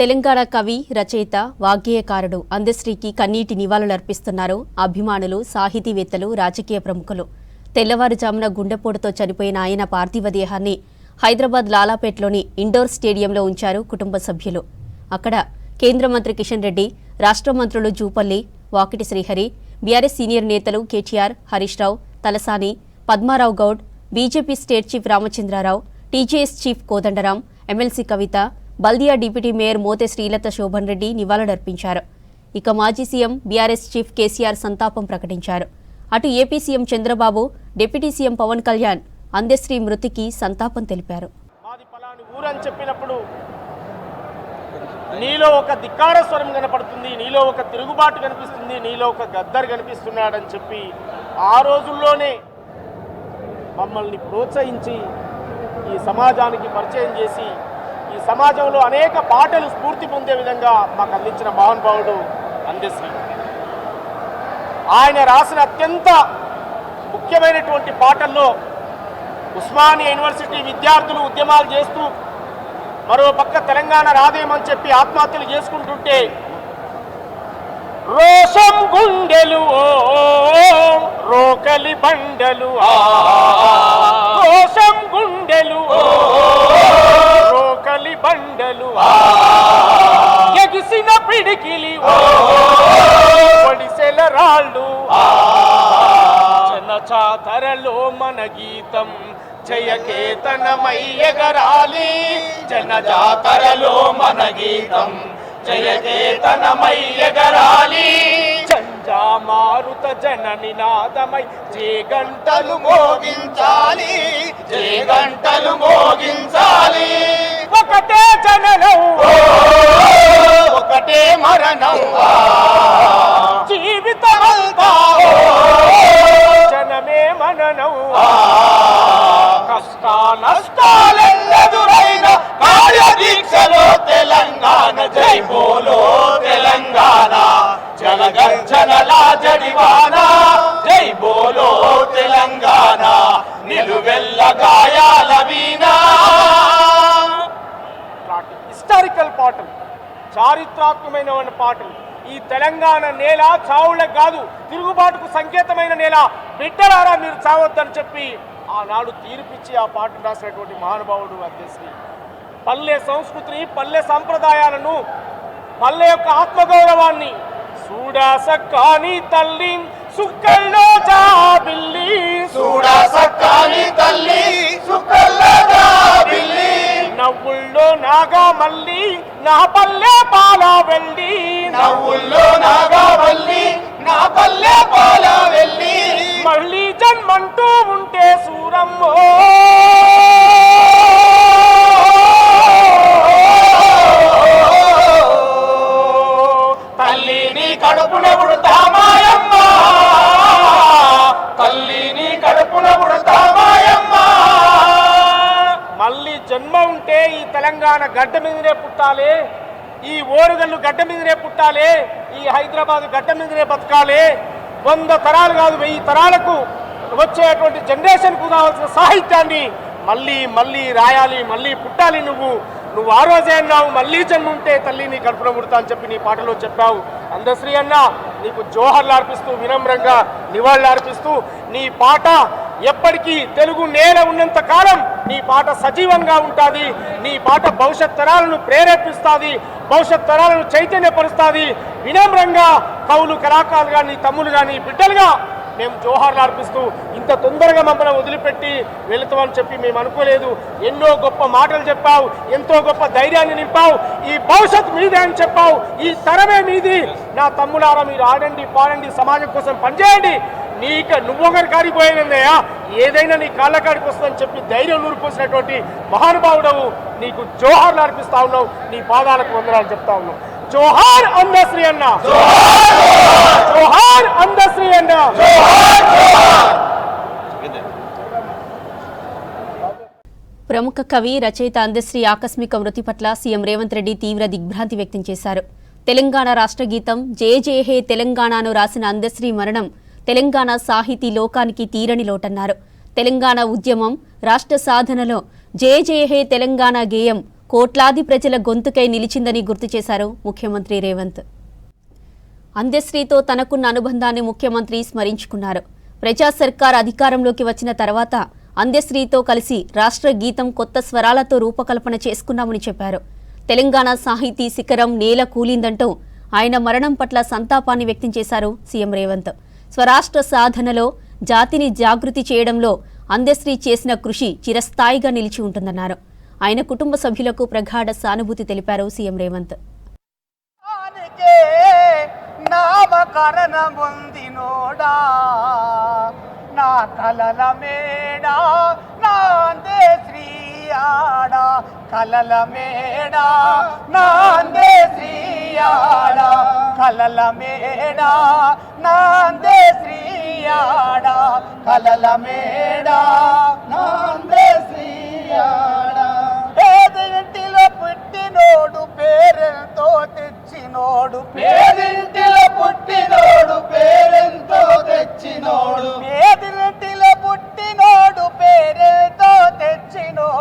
తెలంగాణ కవి రచయిత వాగ్గేయకారుడు అందశ్రీకి కన్నీటి నివాళులర్పిస్తున్నారు అభిమానులు సాహితీవేత్తలు రాజకీయ ప్రముఖులు. తెల్లవారుజామున గుండెపోటుతో చనిపోయిన ఆయన పార్థివ దేహాన్ని హైదరాబాద్ లాలాపేట్లోని ఇండోర్ స్టేడియంలో ఉంచారు కుటుంబ సభ్యులు. అక్కడ కేంద్ర మంత్రి కిషన్ రెడ్డి రాష్ట్ర మంత్రులు జూపల్లి వాకిటి శ్రీహరి బీఆర్ఎస్ సీనియర్ నేతలు KTR Harish Rao Talasani Padmarao Goud BJP state chief Ramachandrarao TJS chief Kodandaram MLC Kavitha Baldia deputy mayor Mothe Srilatha Shobhan Reddy నివాళులర్పించారు. ఇక మాజీ సీఎం బీఆర్ఎస్ చీఫ్ కేసీఆర్ సంతాపం ప్రకటించారు. అటు AP CM Chandrababu deputy CM Pawan Kalyan Andesri మృతికి సంతాపం తెలిపారు. ఊరని చెప్పినప్పుడు నీలో ఒక ధిక్కార స్వరం కనపడుతుంది నీలో ఒక తిరుగుబాటు కనిపిస్తుంది నీలో ఒక గద్దర్ కనిపిస్తున్నాడని చెప్పి ఆ రోజుల్లోనే మమ్మల్ని ప్రోత్సహించి ఈ సమాజానికి పరిచయం చేసి ఈ సమాజంలో అనేక పాటలు స్ఫూర్తి పొందే విధంగా మాకు అందించిన మహానుభావుడు అందశ్రీ ఆయన రాసిన అత్యంత ముఖ్యమైనటువంటి పాటల్లో ఉస్మానియా యూనివర్సిటీ విద్యార్థులు ఉద్యమాలు చేస్తూ మరో పక్క తెలంగాణ రాదేమని చెప్పి ఆత్మహత్యలు చేసుకుంటుంటే రోషం గుండెలు ఓ రోకలి బండలు రోషం గుండెలు ఓ రోకలి బండలు ఎగిసిన పిడికిలి. ఓ! ఒడిసెల రాళ్ళు. ఆ! జనచాతరలో మన గీతం. జయకేతనమయ్యగరాలి జనజాతరలో మన గీతం. జయకేతనమయ్యగరాలి మారుత జన నినాదమై జే గంటలు మోగించాలి. జే గంటలు మోగించాలి. ఒకటే జననం. ఒకటే మరణం. జీవితం జనమే మననం. కష్ట నష్టాలెల్లెదురైన కార్యదీక్షలో తెలంగాణ జై బోలో తెలంగాణ. జనగర్జనలా జడివాన జై బోలో తెలంగాణ. నిలువెల్ల గాయాల వీణ పాటలు చారిత్రాత్మకమైన పాటలు. ఈ తెలంగాణ నేల చావులకు కాదు తిరుగుబాటుకు సంకేతమైన నేల. బిడ్డలారా మీరు చావద్దని చెప్పి ఆనాడు తీర్పిచ్చి ఆ పాట రాసినటువంటి మహానుభావుడు అధ్యక్షుని పల్లె సంస్కృతిని పల్లె సంప్రదాయాలను పల్లె యొక్క ఆత్మగౌరవాన్ని చూడాస కాని తల్లి సుక్కల్లో జాబిల్లి చూడాస కాని తల్లి సుక్కల్లో జాబిల్లి నవ్వుల్లో నాగా మల్లి నా పల్లె పాల వెళ్ళి నవ్వుల్లో నాగా మల్లి నా పల్లె పాల వెళ్ళి మళ్ళీ జన్మంటూ ఉంటే సూరమ్మో. మళ్ళీ ఉంటే ఈ తెలంగాణ గడ్డ మీదనే పుట్టాలి ఈ ఓరుగల్లు గడ్డ మీదనే పుట్టాలి ఈ హైదరాబాద్ గడ్డ మీదనే బతకాలి. వంద తరాలు కాదు వెయ్యి తరాలకు వచ్చేటువంటి జనరేషన్కు కావాల్సిన సాహిత్యాన్ని మళ్ళీ మళ్ళీ రాయాలి మళ్ళీ పుట్టాలి నువ్వు. నువ్వు ఆ రోజే అన్నావు మళ్ళీ జన్మ ఉంటే తల్లి నీ కడుపున పుడతా అని చెప్పి నీ పాటలో చెప్పావు. అందశ్రీ అన్నా నీకు జోహర్లు అర్పిస్తూ వినమ్రంగా నివాళులు అర్పిస్తూ నీ పాట ఎప్పటికీ తెలుగు నేల ఉన్నంత కాలం నీ పాట సజీవంగా ఉంటుంది. నీ పాట భవిష్యత్ తరాలను ప్రేరేపిస్తుంది భవిష్యత్ తరాలను చైతన్యపరుస్తుంది. వినమ్రంగా కవులు కళాకారులుగా నీ తమ్ములుగా నీ బిడ్డలుగా మేము జోహార్లు అర్పిస్తూ ఇంత తొందరగా మమ్మల్ని వదిలిపెట్టి వెళుతామని చెప్పి మేము అనుకోలేదు. ఎన్నో గొప్ప మాటలు చెప్పావు ఎంతో గొప్ప ధైర్యాన్ని నింపావు ఈ భవిష్యత్ మీదే అని చెప్పావు ఈ తరమే మీది. నా తమ్ములారా మీరు ఆడండి పాడండి సమాజం కోసం పనిచేయండి. నీక నువ్వొకరి కాడికి పోయినదయ్యా ఏదైనా నీ కాళ్ళ కాడికి వస్తుందని చెప్పి ధైర్యం నూరిపోసినటువంటి మహానుభావుడవు నీకు జోహార్లు అర్పిస్తా ఉన్నావు నీ పాదాలకు వందనాలు చెప్తా ఉన్నావు. జోహార్ అందశ్రీ అన్న. జోహార్ అందశ్రీ అన్న. ప్రముఖ కవి రచయిత అందశ్రీ ఆకస్మిక మృతి పట్ల సీఎం రేవంత్ రెడ్డి తీవ్ర దిగ్భ్రాంతి వ్యక్తం చేశారు. తెలంగాణ రాష్ట్ర గీతం జే జే హే తెలంగాణను రాసిన అందశ్రీ మరణం తెలంగాణ సాహితీ లోకానికి తీరని లోటన్నారు. తెలంగాణ ఉద్యమం రాష్ట్ర సాధనలో జే జే హే తెలంగాణ గేయం కోట్లాది ప్రజల గొంతుకై నిలిచిందని గుర్తు చేశారు ముఖ్యమంత్రి రేవంత్. అందశ్రీతో తనకున్న అనుబంధాన్ని ముఖ్యమంత్రి స్మరించుకున్నారు. ప్రజా సర్కార్ అధికారంలోకి వచ్చిన తర్వాత అందశ్రీతో కలిసి రాష్ట్ర గీతం కొత్త స్వరాలతో రూపకల్పన చేసుకున్నామని చెప్పారు. తెలంగాణ సాహితీ శిఖరం నేల కూలిందంటూ ఆయన మరణం పట్ల సంతాపాన్ని వ్యక్తం చేశారు సీఎం రేవంత్. స్వరాష్ట్ర సాధనలో జాతిని జాగృతి చేయడంలో అందశ్రీ చేసిన కృషి చిరస్థాయిగా నిలిచి ఉంటుందన్నారు. ఆయన కుటుంబ సభ్యులకు ప్రగాఢ సానుభూతి తెలిపారు సీఎం రేవంత్. నామకరణ నా కలల మేడా నాందే శ్రీయాడ కలల మేడా నాందే శ్రీయాడా కలల మేడా నాందే శ్రీయాడ కలల మేడా నాందే శ్రీయాడ పేదింటిలో పుట్టినోడు పేరెంతో తెచ్చినోడు పేరు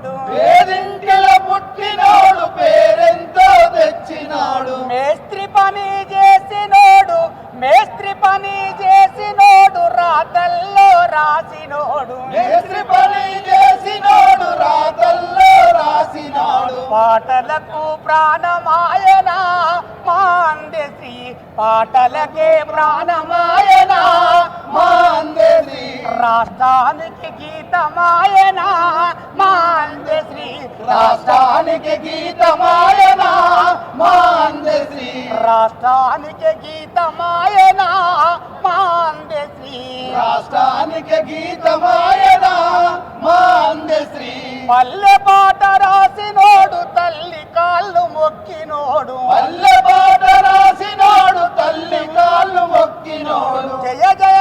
తెచ్చినోడు పేదింటిలో పుట్టినోడు పేరెంతో తెచ్చినాడు. మేస్త్రి పని చేసినోడు మేస్త్రి పని చేసినోడు రాతల్లో రాసినోడు. మేస్త్రి పని చేసినోడు రాతల్లో రాసినాడు. పాటలకు ప్రాణమాయన మాందే శ్రీ పాటలకే ప్రాణమాయన మా అందరి రాష్ట్రానికి గీతమాయన? మాందే శ్రీ రాష్ట్రానికి గీతమాయన? మా అందరి రాష్ట్రానికి గీతమాయన? మాందే శ్రీ రాష్ట్రానికి గీతమాయన? మా అందశ్రీ పల్లె పాట రాసినోడు తల్లి కాళ్ళు మొక్కినోడు. పల్లె పాట రాసినోడు తల్లి కాళ్ళు మొక్కినోడు. జయ జయ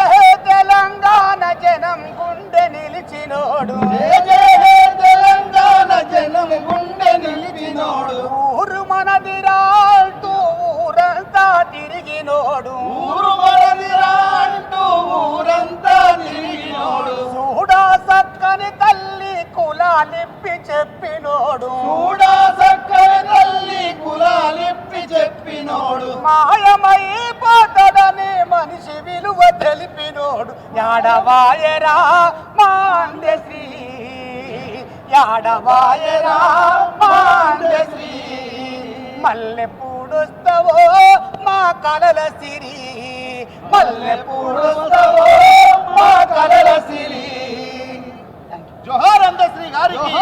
చెప్పినోడు. చూడా సక్కని తల్లి కులాలిప్పి చెప్పినోడు. మాయమైపోతాడని మనిషి విలువ తెలిపినోడు. యాడవాయరా మాండశ్రీ. యాడవాయరా మాండశ్రీ. మల్లె పూడుస్తావో మా కలల సిరి. మల్లె పూడుస్తావో మా కలల సిరి. జోహార్ గారికి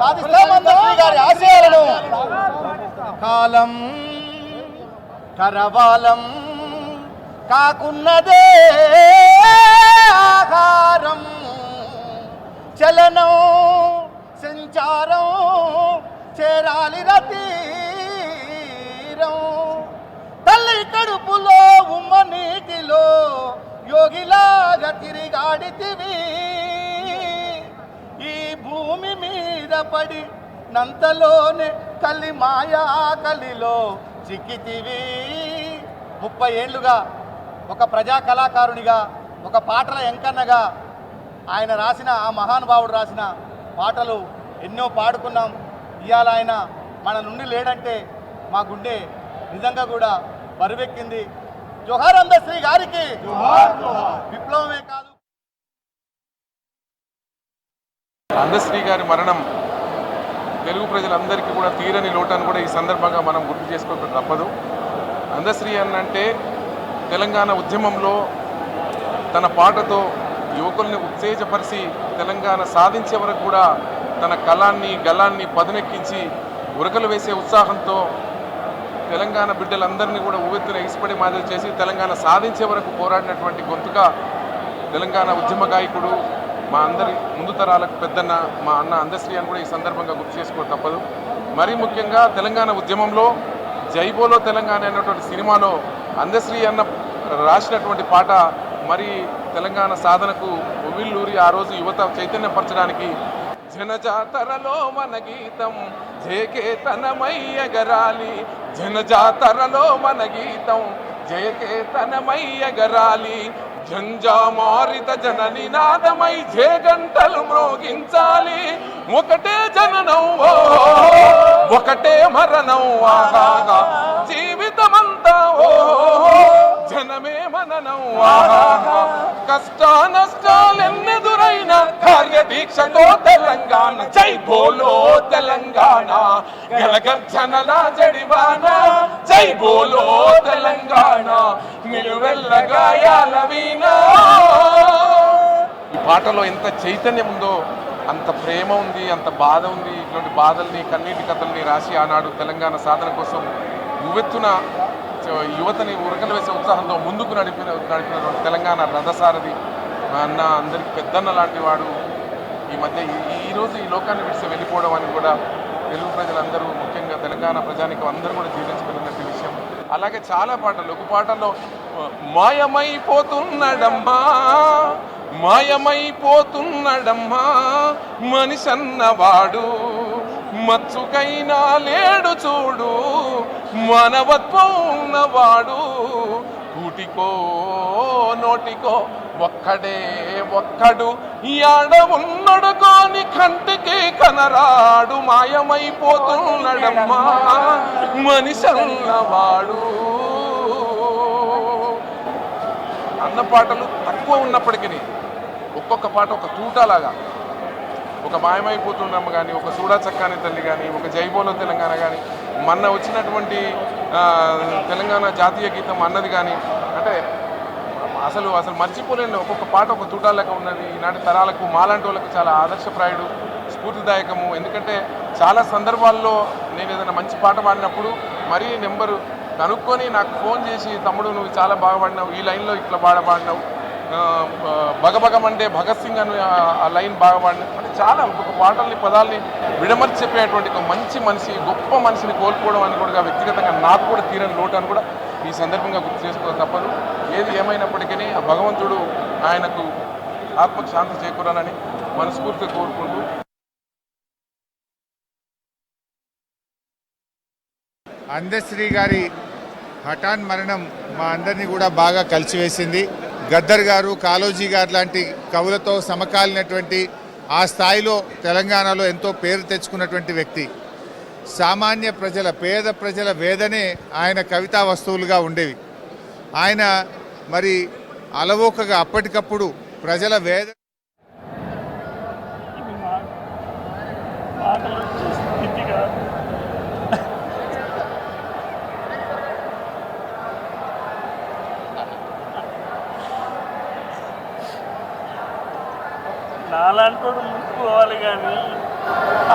సాధిస్తాం అందశ్రీ గారి ఆశయాలను. కాలం కరవాలం కాకున్నదే ఆహారం. చలనం సంచారం చేరాలి రతీరం. తల్లి కడుపులో ఉమ్మ నీటిలో యోగిలాగా తిరిగాడితివి ఈ భూమి మీద పడి నంతలోనే కలి మాయా కలిలో చిక్కితివి ముప్పై ఏళ్ళుగా ఒక ప్రజా కళాకారునిగా ఒక పాటల ఎంకన్నగా ఆయన రాసిన ఆ మహానుభావుడు రాసిన పాటలు ఎన్నో పాడుకున్నాం. ఇవాళ ఆయన మన నుండి లేడంటే మా గుండె నిజంగా కూడా బరువెక్కింది. జోహార్ అందశ్రీ గారికి విప్లవమే కాదు. అందశ్రీ గారి మరణం తెలుగు ప్రజలందరికీ కూడా తీరని లోటాన్ని కూడా ఈ సందర్భంగా మనం గుర్తు చేసుకోక తప్పదు. అందశ్రీ అన్నంటే తెలంగాణ ఉద్యమంలో తన పాటతో యువకుల్ని ఉత్తేజపరిచి తెలంగాణ సాధించే వరకు కూడా తన కళాన్ని గలాన్ని పదునెక్కించి ఉరకలు వేసే ఉత్సాహంతో తెలంగాణ బిడ్డలందరినీ కూడా ఉవ్వెత్తున ఇసుపడి మాదిరి చేసి తెలంగాణ సాధించే వరకు పోరాడినటువంటి గొంతుక తెలంగాణ ఉద్యమ గాయకుడు మా అందరి ముందు తరాలకు పెద్దన్న మా అన్న అందశ్రీ అని కూడా ఈ సందర్భంగా గుర్తు చేసుకో తప్పదు. మరీ ముఖ్యంగా తెలంగాణ ఉద్యమంలో జైబోలో తెలంగాణ అనేటువంటి సినిమాలో అందశ్రీ అన్న రాసినటువంటి పాట మరి తెలంగాణ సాధనకు ఉవిల్లూరి ఆ రోజు యువత చైతన్యపరచడానికి జనజాతరలో మన గీతం జయకేతనమయ్యగరాలి జనజాతరలో మన గీతం జయకేతనమయ్యగరాలి జంజామారిత జనని నాదమై జే గంటలు మ్రోగించాలి. ఒకటే జననం ఒకటే మరణం ఆహాగా జీవితమంతా ఓ జనమే మననం ఆహాగా కష్ట కార్య కార్యదీక్షతో తెలంగాణ. జై బోలో తెలంగాణ. గలగర్జనల జడివాన. జై బోలో తెలంగాణ. నిలువెల్ల గాయాల ఈ పాటలో ఎంత చైతన్యం ఉందో అంత ప్రేమ ఉంది అంత బాధ ఉంది. ఇటువంటి బాధల్ని కన్నీటి కథల్ని రాసి ఆనాడు తెలంగాణ సాధన కోసం ఉవ్వెత్తున యువతని ఉరకలు వేసే ఉత్సాహంతో ముందుకు నడిపిన నడిపినటువంటి తెలంగాణ రథసారథి మా అన్న అందరికి పెద్దన్న లాంటి వాడు ఈ మధ్య ఈరోజు ఈ లోకాన్ని విడిచి వెళ్ళిపోవడం అని కూడా తెలుగు ప్రజలందరూ ముఖ్యంగా తెలంగాణ ప్రజానికం అందరూ కూడా జీవించగలిగినట్టు విషయం. అలాగే చాలా పాటలు ఒక పాటలో ఆ, మాయమైపోతున్నడమ్మా మాయమైపోతున్నడమ్మా మనిషన్నవాడు మచ్చుకైనా లేడు చూడు మనవత్వం ఉన్నవాడు కూటికో నోటికో ఒక్కడే ఒక్కడు. యాడ ఉన్నడు కోని కంటికి కనరాడు మాయమైపోతున్నాడమ్మా. మనిషన్నవాడు. అన్న పాటలు తక్కువ ఉన్నప్పటికీ ఒక్కొక్క పాట ఒక తూటలాగా. ఒక మాయమైపోతుండమ్మ కానీ ఒక సూడా చక్కాని తల్లి కానీ ఒక జైబోలో తెలంగాణ కానీ మొన్న వచ్చినటువంటి తెలంగాణ జాతీయ గీతం అన్నది కానీ అంటే అసలు అసలు మర్చిపోలేండి ఒక్కొక్క పాట ఒక తుటాలకు ఉన్నది. ఈనాటి తరాలకు మాలాంటి వాళ్ళకు చాలా ఆదర్శప్రాయుడు స్ఫూర్తిదాయకము. ఎందుకంటే చాలా సందర్భాల్లో నేను ఏదైనా మంచి పాట పాడినప్పుడు మరీ నెంబరు కనుక్కొని నాకు ఫోన్ చేసి తమ్ముడు నువ్వు చాలా బాగా పాడినావు. ఈ లైన్లో ఇట్లా బాగా పాడినావు. ఆ, భగభగమంటే భగత్ సింగ్ అని ఆ- లైన్ బాగా పాడిన అంటే చాలా ఒక పాటల్ని పదాల్ని విడమర్చి చెప్పేటువంటి ఒక మంచి మనిషి గొప్ప మనిషిని కోల్పోవడం అని కూడా వ్యక్తిగతంగా నాకు కూడా తీరని లోటు అని కూడా ఈ సందర్భంగా గుర్తు చేసుకోవడం తప్పదు. ఏది ఏమైనప్పటికీ ఆ భగవంతుడు ఆయనకు ఆత్మకు శాంతి చేకూరాలని మనస్ఫూర్తిగా కోరుకుంటూ అందశ్రీ గారి హఠాన్ మరణం మా అందరినీ కూడా బాగా కలిసివేసింది. గద్దర్ గారు కాలోజీ గారు లాంటి కవులతో సమకాలినటువంటి ఆ స్థాయిలో తెలంగాణలో ఎంతో పేరు తెచ్చుకున్నటువంటి వ్యక్తి. సామాన్య ప్రజల పేద ప్రజల వేదనే ఆయన కవితా వస్తువులుగా ఉండేవి. ఆయన మరి అలవోకగా అప్పటికప్పుడు ప్రజల వేద దాంట్లో ముట్టుకోవాలి కానీ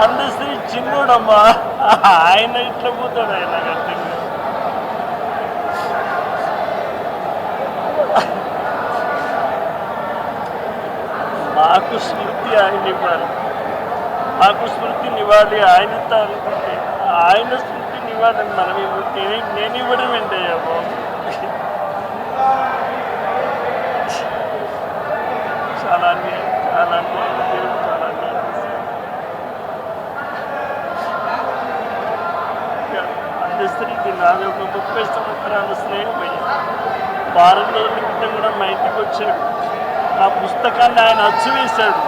అందరి చిన్నోడమ్మా. ఆయన ఇట్లా పోతాడు ఆయన గట్టిగా మాకు స్మృతి ఆయన ఇవ్వాలి. మాకు స్మృతి నివాలి ఆయన అనుకుంటే ఆయన స్మృతి నివ్వాలి మనం ఇవ్వండి నేను ఇవ్వడం ఏంటి బాబు చాలా చాలా ఒక ముప్పై సంవత్సరాల స్నేహం వారం రోజుల క్రితం కూడా మా ఇంటికి వచ్చాడు ఆ పుస్తకాన్ని ఆయన అచ్చువేశాడు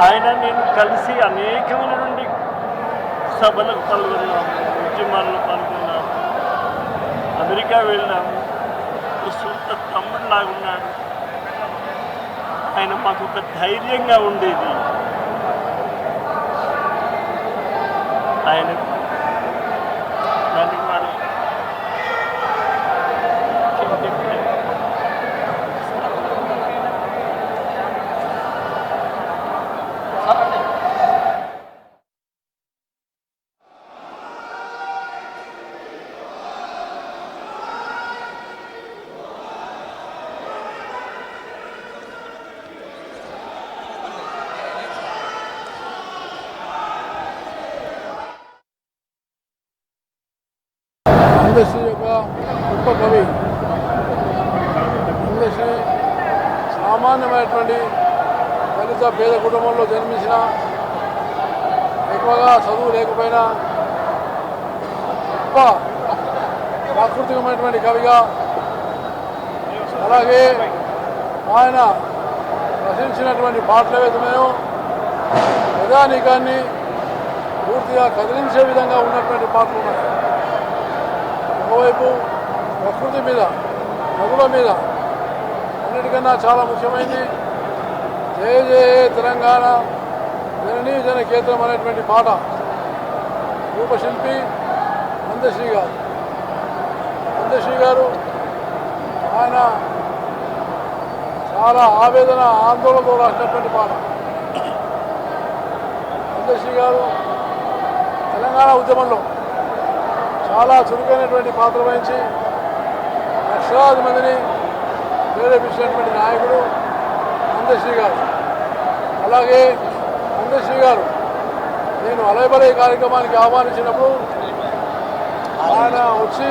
ఆయన నేను కలిసి అనేకమైనటువంటి సభలకు పాల్గొన్నాము ఉద్యమాల్లో పాల్గొన్నాము అమెరికా వెళ్ళాము ఒక సొంత తమ్ముడు లాగున్నాడు ఆయన మాకు ఒక ధైర్యంగా ఉండేది ఆయన దాన్ని వాడు అందశ్రీ యొక్క గొప్ప కవి అందశ్రీ సామాన్యమైనటువంటి దళిత పేద కుటుంబంలో జన్మించిన ఎక్కువగా చదువు లేకపోయినా గొప్ప ప్రాకృతికమైనటువంటి కవిగా అలాగే ఆయన రచించినటువంటి పాటలు ఏవైతున్నాయో ప్రధానికాన్ని పూర్తిగా కదిలించే విధంగా ఉన్నటువంటి పాటలు ఉన్నాయి. ఒకవైపు ప్రకృతి మీద నదుల మీద అన్నిటికన్నా చాలా ముఖ్యమైనది జయ జయ తెలంగాణ. జననీ జన కేంద్రం అనేటువంటి పాట రూపశిల్పి అందశ్రీ గారు. అందశ్రీ గారు ఆయన చాలా ఆవేదన ఆందోళనతో రాసినటువంటి పాట. అందశ్రీ గారు తెలంగాణ ఉద్యమంలో చాలా చురుకైనటువంటి పాత్ర వహించి లక్షలాది మందిని ప్రేరేపించినటువంటి నాయకుడు అందశ్రీ గారు. అలాగే అందశ్రీ గారు నేను అలయబలే కార్యక్రమానికి ఆహ్వానించినప్పుడు ఆయన వచ్చి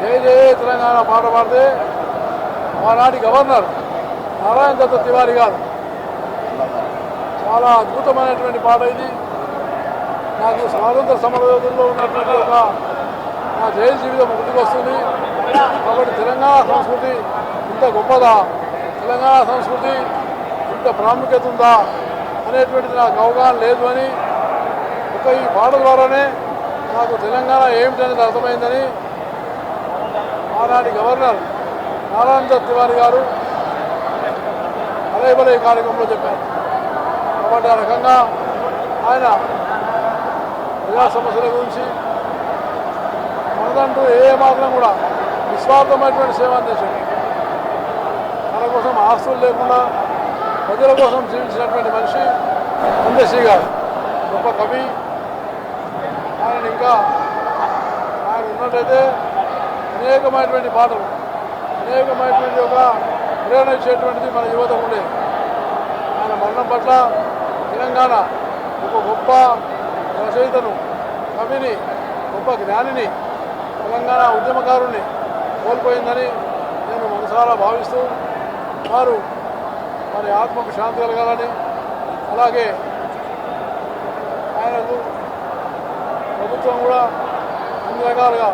జయ జయ తెలంగాణ పాట పాడితే ఆనాటి గవర్నర్ నారాయణ దత్త తివారి గారు. చాలా అద్భుతమైనటువంటి పాట ఇది. నాకు స్వాతంత్ర సమరయోధుల్లో ఉన్నటువంటి ఒక నా జైలు జీవితం గుర్తుకొస్తుంది కాబట్టి తెలంగాణ సంస్కృతి ఇంత గొప్పదా? తెలంగాణ సంస్కృతి ఇంత ప్రాముఖ్యత ఉందా? అనేటువంటిది నాకు అవగాహన లేదు అని ఒక ఈ పాట ద్వారానే నాకు తెలంగాణ ఏమిటనేది అర్థమైందని ఆనాటి గవర్నర్ నారాయణ దత్ తివారి గారు అలయబలే కార్యక్రమంలో చెప్పారు. కాబట్టి ఆ రకంగా ఆయన ప్రజా సమస్యల గురించి మనదంటూ ఏ మాత్రం కూడా నిస్వార్థమైనటువంటి సేవ అందించండి. మన కోసం ఆస్తులు లేకుండా ప్రజల కోసం జీవించినటువంటి మనిషి అందశ్రీ గారు గొప్ప కవి. ఆయన ఇంకా ఆయన ఉన్నట్టయితే అనేకమైనటువంటి పాటలు అనేకమైనటువంటి ఒక ప్రేరణ ఇచ్చేటువంటిది మన యువత ఉండే. ఆయన మరణం పట్ల తెలంగాణ ఒక గొప్ప రచయితను కవిని గొప్ప జ్ఞానిని తెలంగాణ ఉద్యమకారుణ్ణి కోల్పోయిందని నేను మనసారా భావిస్తూ వారు వారి ఆత్మకు శాంతి కలగాలని అలాగే ఆయనకు ప్రభుత్వం కూడా అన్ని రకాలుగా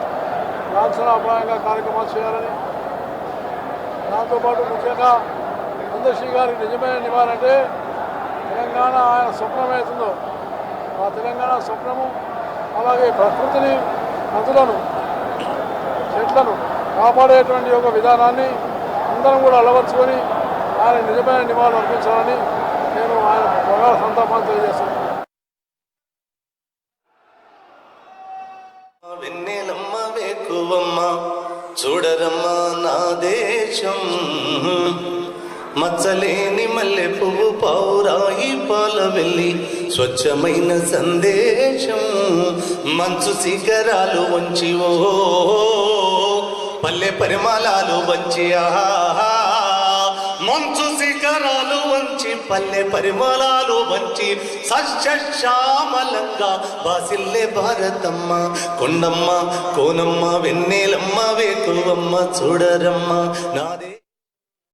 లాంఛనాప్రాయంగా కార్యక్రమాలు చేయాలని దాంతోపాటు ముఖ్యంగా అందశ్రీ గారికి నిజమైన నివారంటే తెలంగాణ ఆయన స్వప్నమవుతుందో ఆ తెలంగాణ స్వప్నము అలాగే ప్రకృతిని నదులను చెట్లను కాపాడేటువంటి ఒక విధానాన్ని అందరం కూడా అలవర్చుకొని ఆయన నిజమైన నివాళులు అర్పించాలని నేను ఆయన ప్రగాఢ సంతాపాన్ని తెలియజేస్తున్నాను. చూడరమ్మా నా దేశం. మచ్చలేని మల్లె పువ్వు పౌరాయి పాల వెళ్ళి స్వచ్ఛమైన సందేశం మంచు శిఖరాలు వంచి ఓ పల్లె పరిమళాలు వంచి ఆహా మంచు శిఖరాలు వంచి పల్లె పరిమళాలు వంచి సశ్యశ్యామలంగా బాసిల్లే భారతమ్మ కొండమ్మ కోనమ్మ వెన్నెలమ్మ వేకువమ్మ చూడరమ్మ నాదే